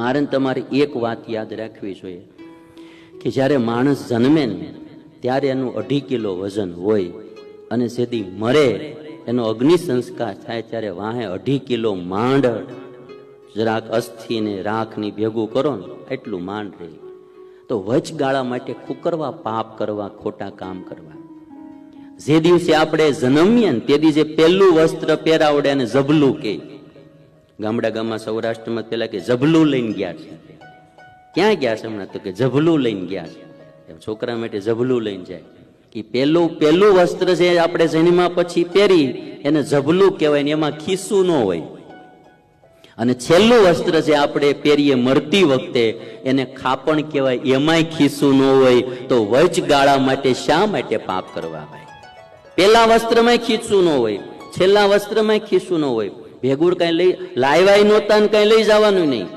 મારે તમારે એક વાત યાદ રાખવી જોઈએ કે જ્યારે માણસ જન્મે ને, ત્યારે એનું અઢી કિલો વજન હોય અને જેથી મરે, એનો અગ્નિ સંસ્કાર થાય ત્યારે વાહે અઢી કિલો માંડ જરાક અસ્થિ ને રાખની ભેગું કરો ને, એટલું માંડ રહે. તો વચગાળા માટે કુકરવા પાપ કરવા, ખોટા કામ કરવા. જે દિવસે આપણે જન્મીએ ને, તે દિવસે પહેલું વસ્ત્ર પહેરાવડે અને જબલું કે. ગામડા ગામમાં સૌરાષ્ટ્રમાં પેલા કે ઝભલું લઈને ગયા છે. ક્યાં ગયા છે હમણાં તો કે ઝભલું લઈને ગયા છે. છોકરા માટે ઝભલું લઈને જાય. કે પેલું પેલું વસ્ત્ર છે આપણે જન્મા પછી પહેરી, એને ઝભલું કહેવાય ને એમાં ખીસું ન હોય. અને છેલ્લું વસ્ત્ર જે આપણે પહેરીએ મરતી વખતે, એને ખાપણ કહેવાય, એમાંય ખીસું ન હોય, તો વચગાળા માટે શા માટે પાપ કરવા ભાઈ? પેલા વસ્ત્રમાં ખીચું ન હોય, છેલ્લા વસ્ત્રમાં ખીસું ન હોય. ભેગું કઈ લઈ લાવ્યા નહોતા ને કઈ લઈ જવાનું નહીં.